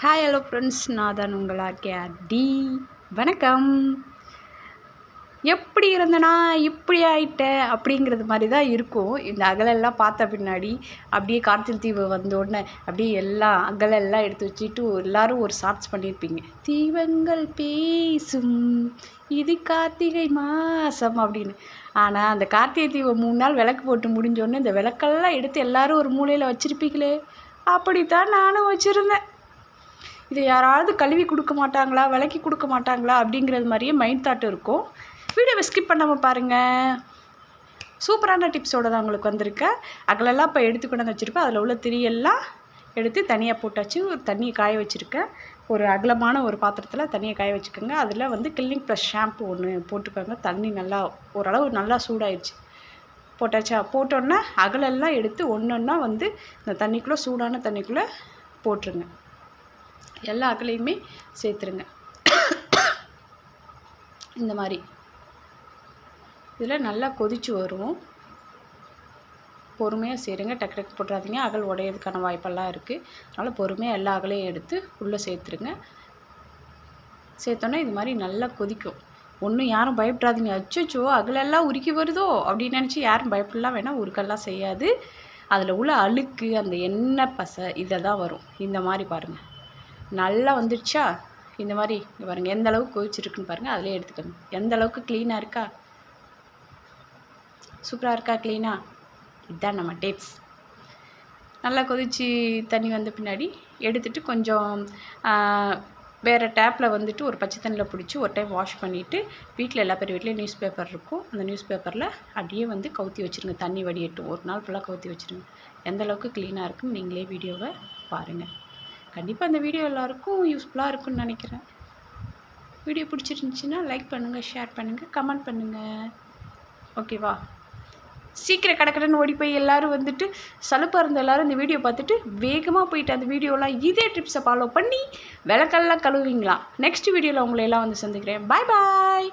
Hi hello friends நான் தான் உங்களா கேடி டி வணக்கம். எப்படி இருந்தனா இப்படி ஆயிட்டேன் அப்படிங்கிறது மாதிரி தான் இருக்கும். இந்த அகலெல்லாம் பார்த்த பின்னாடி அப்படியே காற்றில் தீவு வந்தோடனே அப்படியே எல்லாம் அகலெல்லாம் எடுத்து வச்சுட்டு எல்லாரும் ஒரு ஷார்ட்ஸ் பண்ணியிருப்பீங்க. தீபங்கள் பேசும். இது கார்த்திகை மாதம் அப்படின்னு. ஆனால் அந்த கார்த்திகை தீபம் மூணு நாள் விளக்கு போட்டு முடிஞ்சோடனே இந்த விளக்கெல்லாம் எடுத்து எல்லாரும் ஒரு மூலையில் வச்சுருப்பீங்களே. அப்படித்தான் நானும் வச்சுருந்தேன். இதை யாராவது கழுவி கொடுக்க மாட்டாங்களா விலக்கி கொடுக்க மாட்டாங்களா அப்படிங்கிறது மாதிரியே மைண்ட் தாட் இருக்கும். வீடியோவை ஸ்கிப் பண்ணாமல் பாருங்கள் சூப்பரான டிப்ஸோட தான் உங்களுக்கு வந்திருக்கேன் அகலெல்லாம் இப்போ எடுத்து கொண்டு வந்து வச்சுருப்பேன். அதில் உள்ள திரியெல்லாம் எடுத்து தனியாக போட்டாச்சு. ஒரு தண்ணியை காய வச்சுருக்கேன். ஒரு அகலமான ஒரு பாத்திரத்தில் தண்ணியை காய வச்சுக்கோங்க. அதில் வந்து கில்லிங் ப்ளஸ் ஷாம்பு ஒன்று போட்டுக்கோங்க. தண்ணி நல்லா ஓரளவு நல்லா சூடாயிடுச்சு போட்டாச்சா? போட்டோன்னா அகலெல்லாம் எடுத்து ஒன்று ஒன்றா வந்து இந்த தண்ணிக்குள்ளே சூடான தண்ணிக்குள்ளே போட்டுருங்க. எல்லா அகலையுமே சேர்த்துருங்க. இந்த மாதிரி. இதில் நல்லா கொதிச்சு வரும். பொறுமையாக சேருங்க. டக்கு டக்கு போட்டுறாதீங்க. அகல் உடையிறதுக்கான வாய்ப்பெல்லாம் இருக்குது அதனால் பொறுமையாக எல்லா அகலையும் எடுத்து உள்ளே சேர்த்துருங்க. சேர்த்தோன்னே இது மாதிரி நல்லா கொதிக்கும். ஒன்றும் யாரும் பயப்படாதீங்க. அச்சோ அகலெல்லாம் உருக்கி வருதோ? அப்படின்னு நினச்சி யாரும் பயப்படலாம் வேணால் உருக்கெல்லாம் செய்யாது. அதில் உள்ள அழுக்கு அந்த எண்ணெய் பசை இதை தான் வரும். இந்த மாதிரி பாருங்கள் நல்லா வந்துடுச்சா? இந்த மாதிரி இங்கே பாருங்கள் எந்த அளவுக்கு கொதிச்சிருக்குன்னு பாருங்கள் அதிலே எடுத்துக்கணும் எந்த அளவுக்கு க்ளீனாக இருக்கா? சூப்பராக இருக்கா க்ளீனாக இதுதான் நம்ம டேப்ஸ் நல்லா கொதிச்சு தண்ணி வந்த பின்னாடி எடுத்துட்டு கொஞ்சம் வேறு டேப்பில் வந்துட்டு ஒரு பச்சை தண்ணியில் பிடிச்சி ஒரு டைம் வாஷ் பண்ணிவிட்டு வீட்டில் எல்லா பேர் வீட்லேயும் நியூஸ் பேப்பர் இருக்கும். அந்த நியூஸ் பேப்பரில் அப்படியே வந்து கவுத்தி வச்சுருங்க. தண்ணி வடியட்டும். ஒரு நாள் ஃபுல்லாக கவுத்தி வச்சுருங்க. எந்த அளவுக்கு க்ளீனாக இருக்குன்னு நீங்களே வீடியோவை பாருங்கள் கண்டிப்பாக அந்த வீடியோ எல்லாருக்கும் யூஸ்ஃபுல்லாக இருக்கும்னு நினைக்கிறேன். வீடியோ பிடிச்சிருந்துச்சின்னா லைக் பண்ணுங்கள் ஷேர் பண்ணுங்கள் கமெண்ட் பண்ணுங்கள் ஓகேவா சீக்கிரம் கடக்கடன்னு ஓடி போய் எல்லோரும் வந்துட்டு சலுப்பாக இருந்த எல்லோரும் இந்த வீடியோ பார்த்துட்டு வேகமாக போயிட்டு அந்த வீடியோலாம் இதே ட்ரிப்ஸை ஃபாலோ பண்ணி விளக்கெல்லாம் கழுவிங்களா நெக்ஸ்ட் வீடியோவில் உங்களை எல்லாம் வந்து சந்திக்கிறேன். பாய் பாய்